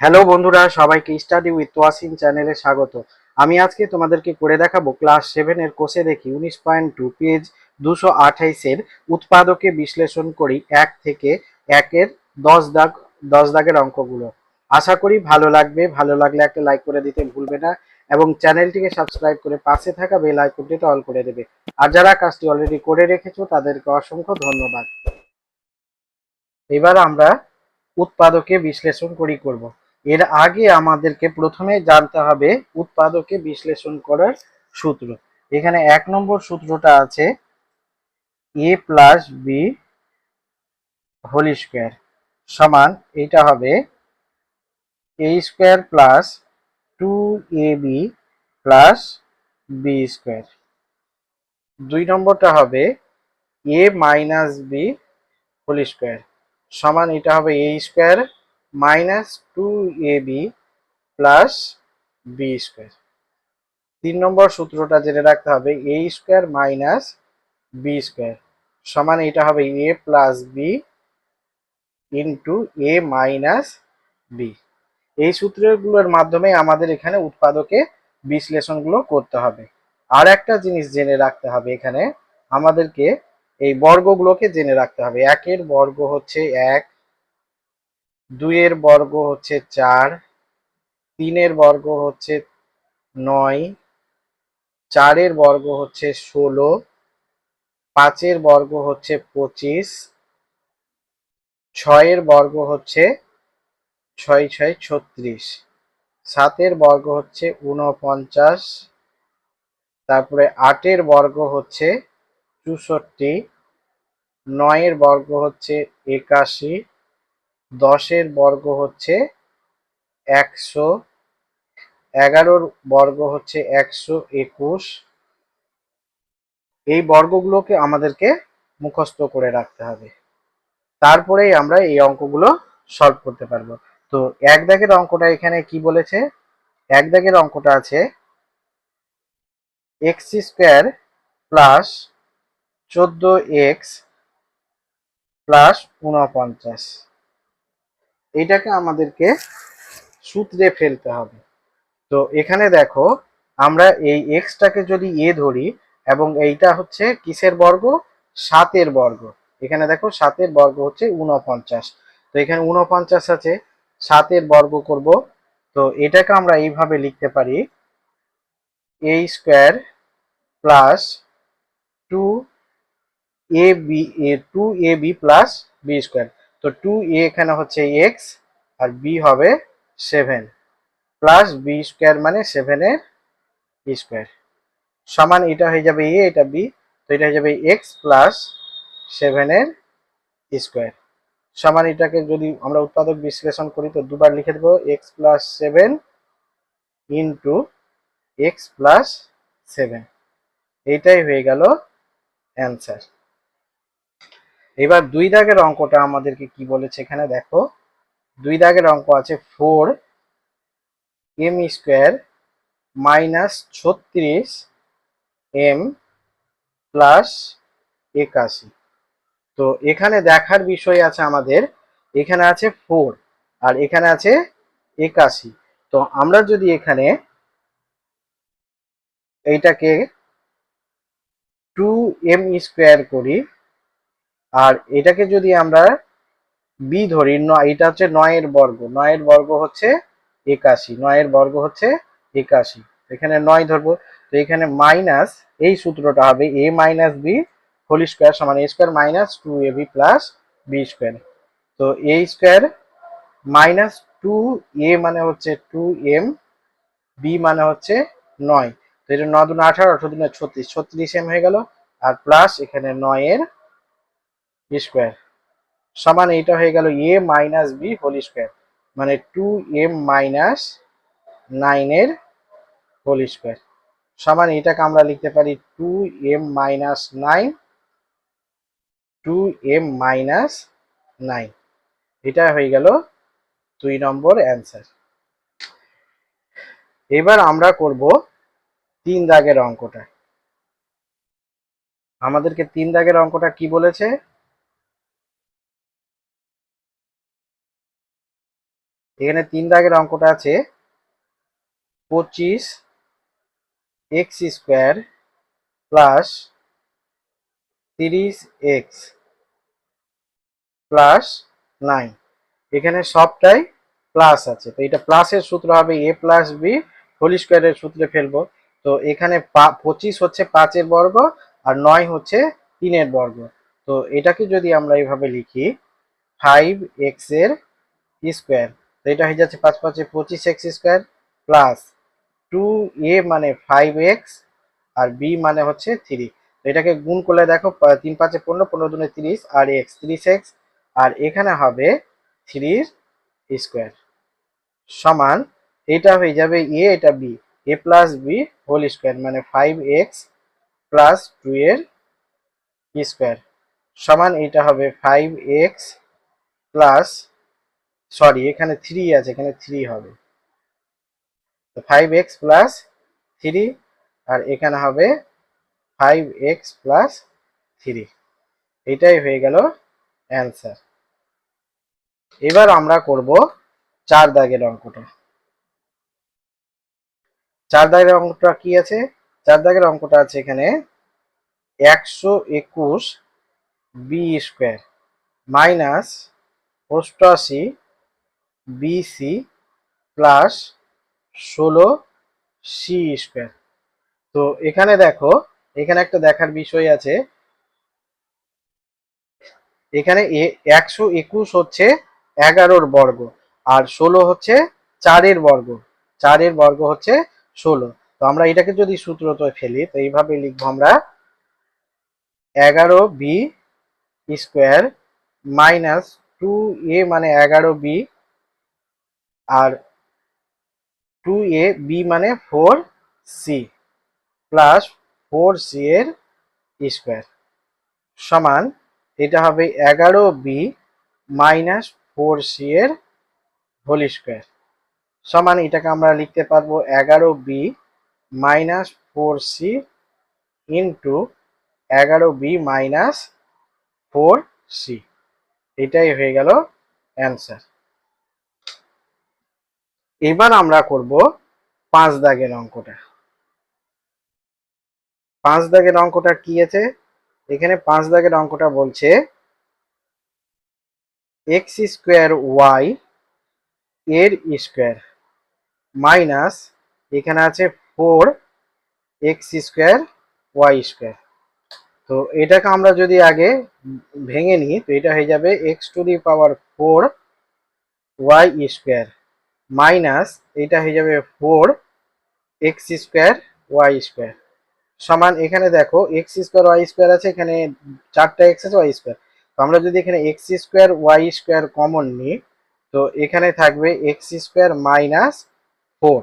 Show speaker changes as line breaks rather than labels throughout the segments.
Hello বন্ধুরা, সবাইকে study with Toyasin চ্যানেলে স্বাগত। আমি আজকে তোমাদেরকে করে দেখাবো ক্লাস সেভেনের কোষে দেখি উনিশ পয়েন্ট টু পেজ দুশো আঠাইশের উৎপাদকে বিশ্লেষণ করি এক থেকে একের দশ দাগ, দশ দাগের অঙ্কগুলো। আশা করি ভালো লাগবে, ভালো লাগলে একটা লাইক করে দিতে ভুলবে না এবং চ্যানেলটিকে সাবস্ক্রাইব করে পাশে থাকা বেল আইকনটিতে অল করে দেবে। আর যারা কাজটি অলরেডি করে রেখেছো, তাদেরকে অসংখ্য ধন্যবাদ। এবার আমরা উৎপাদকে বিশ্লেষণ করি করব। এর আগে আমাদেরকে প্রথমে জানতে হবে উৎপাদকে বিশ্লেষণ করার সূত্র। এখানে এক নম্বর সূত্রটা আছে A plus B whole square সমান এটা হবে A square plus two A B plus B square দুই নম্বরটা হবে A minus B whole square সমান এটা হবে A square minus two A B plus B square তিন নম্বর সূত্রটা জেনে রাখতে হবে A square minus B square সমান এটা হবে A plus B into A minus B এই সূত্রগুলোর মাধ্যমে আমাদের এখানে উৎপাদকে বিশ্লেষণগুলো করতে হবে। আর একটা জিনিস জেনে রাখতে হবে এখানে, আমাদেরকে এই বর্গগুলোকে জেনে রাখতে হবে। একের বর্গ হচ্ছে এক দুইয়ের বর্গ হচ্ছে চার, তিনের বর্গ হচ্ছে নয়, চারের বর্গ হচ্ছে ষোলো, পাঁচের বর্গ হচ্ছে পঁচিশ, ছয়ের বর্গ হচ্ছে ছয় ছয় ছত্রিশ, সাতের বর্গ হচ্ছে ঊনপঞ্চাশ, তারপরে আটের বর্গ হচ্ছে চৌষট্টি, নয়ের বর্গ হচ্ছে একাশি দশের বর্গ হচ্ছে একশো, এগারোর বর্গ হচ্ছে একশো একুশ। এই বর্গগুলোকে আমাদেরকে মুখস্থ করে রাখতে হবে। তারপরেই আমরা এই অঙ্কগুলো সলভ করতে পারব। তো এক দাগের অঙ্কটা এখানে কি বলেছে? এক দাগের অঙ্কটা আছে এক্স স্কোয়ার প্লাস চোদ্দ এক্স প্লাস উনপঞ্চাশ এইটাকে আমাদেরকে সূত্রে ফেলতে হবে। তো এখানে দেখো, আমরা এই এক্সটাকে যদি এ ধরি, এবং এইটা হচ্ছে কিসের বর্গ? সাতের বর্গ। এখানে দেখো, সাতের বর্গ হচ্ছে উনপঞ্চাশ তো এখানে উনপঞ্চাশ আছে, সাতের বর্গ করব। তো এটাকে আমরা এইভাবে লিখতে পারি A square plus two A B two A B plus B square তো টু এখানে হচ্ছে এক্স আর বি হবে সেভেন প্লাস বি স্কোয়ার মানে সেভেনের স্কোয়ার সমান এটা হয়ে যাবে এ এটা বি তো এটা হয়ে যাবে এক্স প্লাস সেভেনের স্কোয়ার সমান এটাকে যদি আমরা উৎপাদক বিশ্লেষণ করি, তো দুবার লিখে দেবো X plus seven into X plus seven এইটাই হয়ে গেল অ্যান্সার এবার দুই দাগের অঙ্কটা আমাদেরকে কি বলেছে এখানে দেখো। দুই দাগের অঙ্ক আছে ফোর এম স্কোয়ার মাইনাস ছত্রিশ এম প্লাস একাশি। তো এখানে দেখার বিষয় আছে আমাদের, এখানে আছে ফোর আর এখানে আছে একাশি। তো আমরা যদি এখানে এইটাকে টু এম স্কোয়ার করি আর এটাকে যদি আমরা বি ধরি এটা হচ্ছে নয়ের বর্গ। নয়ের বর্গ হচ্ছে একাশি। নয়ের বর্গ হচ্ছে একাশি। এখানে নয় ধরবো, তো এখানে মাইনাস, এই সূত্রটা হবে A minus B whole square সমান A square minus two A B plus B square. তো A square minus two A মানে হচ্ছে টু এম বি মানে হচ্ছে নয়। তো এটা ন দুনে আঠারো আঠারো দুনে ছত্রিশ। ছত্রিশ এম হয়ে গেল, আর প্লাস এখানে নয়ের স্কোয়ার সমান এইটা হয়ে গেল A minus B whole square মানে টু এম মাইনাস নাইনের হোল স্কোয়ার সমান এটাকে আমরা লিখতে পারি two M minus nine two M minus nine এটা হয়ে গেল দুই নম্বর অ্যান্সার এবার আমরা করব তিন দাগের অঙ্কটা। আমাদেরকে তিন দাগের অঙ্কটা কি বলেছে? এখানে তিন দাগের অঙ্কটা আছে। পঁচিশ এক্স স্কোয়ার প্লাস তিরিশ এক্স প্লাস নাইন এখানে সবটাই প্লাস আছে। তো এটা প্লাসের সূত্র হবে এ প্লাস বি হোল স্কোয়ারের সূত্রে ফেলব। তো এখানে পঁচিশ হচ্ছে পাঁচের বর্গ আর নয় হচ্ছে তিনের বর্গ। তো এটাকে যদি আমরা এইভাবে লিখি ফাইভ এক্সের স্কোয়ার এটা হয়ে যাচ্ছে পাঁচ পাঁচে পঁচিশ X square plus two A মানে ফাইভ এক্স আর বি মানে হচ্ছে থ্রি। এটাকে গুণ করলে দেখো তিন পাঁচে পনেরো পনেরো দুনে তিরিশ আর এক্স তিরিশ এক্স আর এখানে হবে থ্রির স্কোয়ার সমান, এটা হয়ে যাবে এ, এটা B. A plus B whole square মানে ফাইভ এক্স প্লাস টু এর স্কোয়ার সমান, এটা হবে ফাইভ এক্স প্লাস সরি এখানে থ্রি আছে, এখানে থ্রি হবে। তো ফাইভ এক্স প্লাস থ্রি আর এখানে হবে ফাইভ এক্স প্লাস থ্রি এটাই হয়ে গেল অ্যান্সার এবার আমরা করব চার দাগের অঙ্কটা। চার দাগের অঙ্কটা কি আছে? চার দাগের অঙ্কটা আছে এখানে একশো একুশ বি স্কোয়ার মাইনাস অষ্টআশি বিসি প্লাস ষোলো সি স্কোয়ার তো এখানে দেখো, এখানে একটা দেখার বিষয় আছে। এখানে একশো একুশ হচ্ছে এগারোর বর্গ, আর ষোলো হচ্ছে চারের বর্গ। চারের বর্গ হচ্ছে ষোলো। তো আমরা এটাকে যদি সূত্রতে ফেলি, তো এইভাবে লিখব আমরা এগারো B square minus two A মানে এগারো বি আর টু এ বি মানে four C plus four C এর স্কোয়ার সমান এটা হবে এগারো বি মাইনাস ফোর সি এর হোল স্কোয়ার সমান এটাকে আমরা লিখতে পারব এগারো B minus four C into এগারো বি মাইনাস ফোর সি এটাই হয়ে গেল অ্যান্সার এবার আমরা করব পাঁচ দাগের অঙ্কটা। পাঁচ দাগের অঙ্কটা কি আছে? এখানে পাঁচ দাগের অঙ্কটা বলছে এক্স স্কোয়ার ওয়াই এর স্কোয়ার মাইনাস এখানে আছে four X square Y square তো এটাকে আমরা যদি আগে ভেঙে নিই, তো এটা হয়ে যাবে X to the power four Y square minus এটা হয়ে যাবে four X square Y square. সমান এখানে দেখো এক্স স্কোয়ার ওয়াই স্কোয়ার আছে, এখানে চারটা এক্স আছে, ওয়াই স্কোয়ার। তো আমরা যদি এখানে X square Y square common নিই, তো এখানে থাকবে এক্স স্কোয়ার মাইনাস ফোর।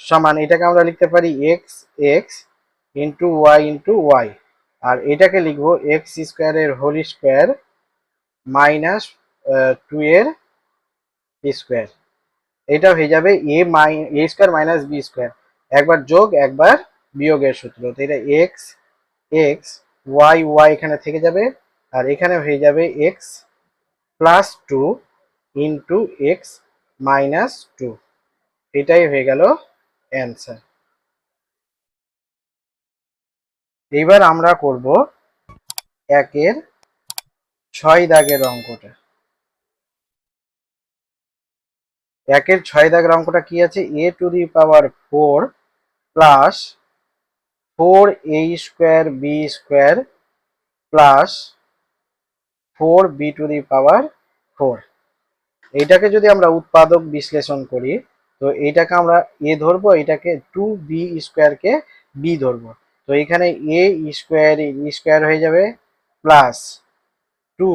সমান এটাকে আমরা লিখতে পারি X X into Y into Y. আর এটাকে লিখব এক্স স্কোয়ারের হোল স্কোয়ার মাইনাস টু এর স্কোয়ার এটা হয়ে যাবে এ মাই A square minus B square একবার যোগ, একবার বিয়োগের সূত্র। তো এটা এক্স এক্স ওয়াই ওয়াই এখানে থেকে যাবে, আর এখানে হয়ে যাবে X plus two into X minus two এটাই হয়ে গেল অ্যান্সার এইবার আমরা করব একের ছয় দাগের অঙ্কটা। একের ছয় দাগের অঙ্কটা কি আছে? A to the power four plus four A square B square plus four B to the power four এইটাকে যদি আমরা উৎপাদক বিশ্লেষণ করি, তো এইটাকে আমরা এ ধরবো এটাকে টু বি স্কোয়ারকে বি ধরবো। তো এখানে এ স্কোয়ার স্কোয়ার হয়ে যাবে প্লাস টু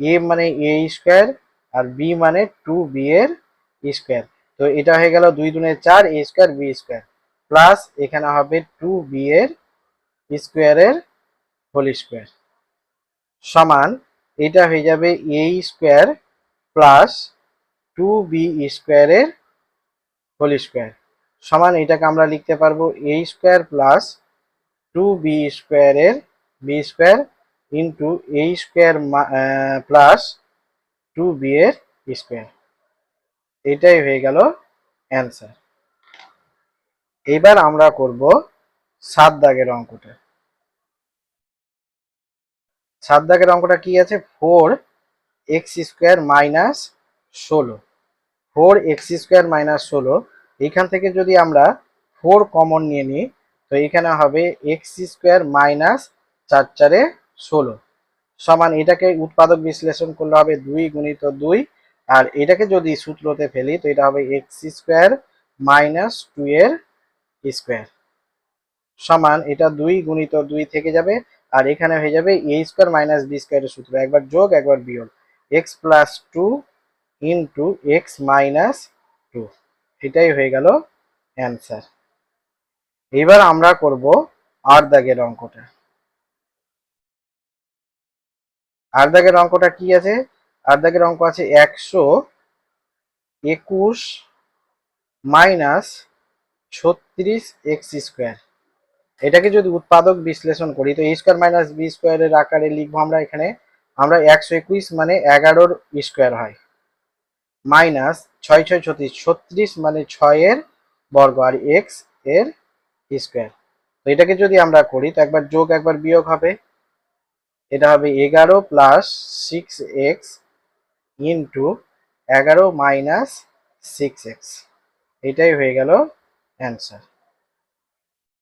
এ মানে এ স্কোয়ার আর বি মানে টু বি এর স্কোয়ার তো এটা হয়ে গেল দুই দুনে চার A square B square plus এখানে হবে টু বি এর স্কোয়ারের হোল স্কোয়ার সমান এটা হয়ে যাবে A square plus two B স্কোয়ারের হোল স্কোয়ার সমান এটাকে আমরা লিখতে পারব A square plus two B স্কোয়ারের B square into A square plus two B এর স্কোয়ার এটাই হয়ে গেল অ্যান্সার এবার আমরা করব সাত দাগের অঙ্কটা। সাত দাগের অঙ্কটা কি আছে? ফোর এক্স স্কোয়ার মাইনাস ষোলো। ফোর এক্স স্কোয়ার মাইনাস ষোলো, এখান থেকে যদি আমরা ফোর কমন নিয়ে নিই, তো এখানে হবে এক্স স্কোয়ার মাইনাস চার চারে ষোলো। সমান এটাকে উৎপাদক বিশ্লেষণ করলে হবে দুই গুণিত দুই আর এটাকে যদি সূত্রতে ফেলি, তো এটা হবে এক্স স্কোয়ার মাইনাস টু এর স্কোয়ার সমান, এটা দুই গুণিত দুই থেকে যাবে, আর এখানে হয়ে যাবে এ স্কোয়ার মাইনাস বি স্কোয়ারের সূত্র। একবার যোগ, একবার বিয়োগ। X plus two into X minus two এটাই হয়ে গেল অ্যান্সার এবার আমরা করব আর দাগের অঙ্কটা। আর দাগের অঙ্কটা কি আছে? আর দাগের অঙ্ক আছে একশো একুশ মাইনাস ছত্রিশ এক্স স্কোয়ার। এটাকে যদি উৎপাদক বিশ্লেষণ করি, তো এ স্কোয়ার মাইনাস বি স্কোয়ারের আকারে লিখব আমরা এখানে, আমরা একশো একুশ মানে এগারোর স্কোয়ার হয়। মাইনাস ছয় ছয় ছত্রিশ ছত্রিশ মানে ছয়ের বর্গ আর এক্সের স্কোয়ার। তো এটাকে যদি আমরা করি, তো একবার যোগ, একবার বিয়োগ হবে। এটা হবে এগারো প্লাস সিক্স এক্স ইন্টু এগারো মাইনাস সিক্স এক্স এটাই হয়ে গেল অ্যান্সার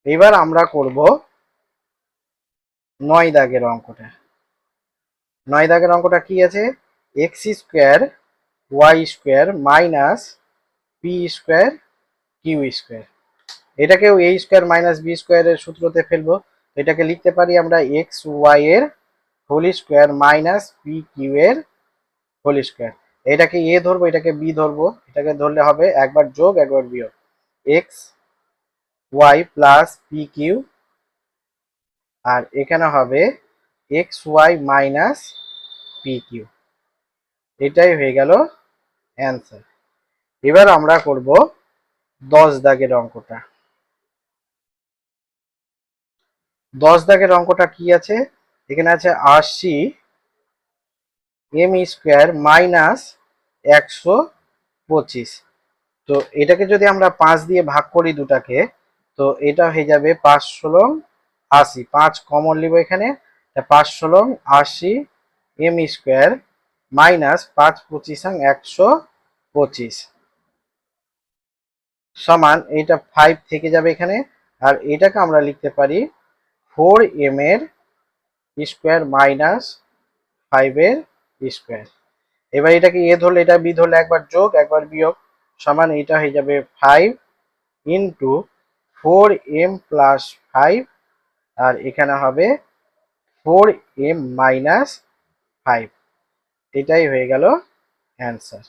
এবার আমরা করব নয় দাগের অঙ্কটা। নয় দাগের অঙ্কটা কি আছে? X square Y square minus P square Q square এটাকেও এ স্কোয়ার মাইনাস বি স্কোয়ারের সূত্রতে ফেলব। এটাকে লিখতে পারি আমরা এক্স ওয়াই এর whole square minus p q এর হোল স্কোয়ার এটাকে এ ধরবো, এটাকে বি ধরবো। এটাকে ধরলে হবে একবার যোগ, একবার বিয়োগ। X y plus p q আর এখানে হবে x y minus p q এটাই হয়ে গেল অ্যান্সার এবার আমরা করব দশ দাগের অঙ্কটা। দশ দাগের অঙ্কটা কি আছে? এখানে আছে আশি এম স্কোয়ার মাইনাস একশো পঁচিশ। তো এটাকে যদি আমরা পাঁচ দিয়ে ভাগ করি দুটাকে, তো এটা হয়ে যাবে পাঁচ ষোলো আশি। পাঁচ কমন নিব এখানে পাঁচ ষোলো আশি এম স্কোয়ার মাইনাস পাঁচ পঁচিশ একশো পঁচিশ। সমান এইটা ফাইভ থেকে যাবে এখানে, আর এটাকে আমরা লিখতে পারি ফোর এম এর স্কোয়ার মাইনাস ফাইভের স্কোয়ার এবার এটাকে এ ধরলে, এটা বি ধরলে একবার যোগ, একবার বিয়োগ। সমান এটা হয়ে যাবে five into four m plus five আর এখানে হবে ফোর এম মাইনাস ফাইভ এটাই হয়ে গেল অ্যান্সার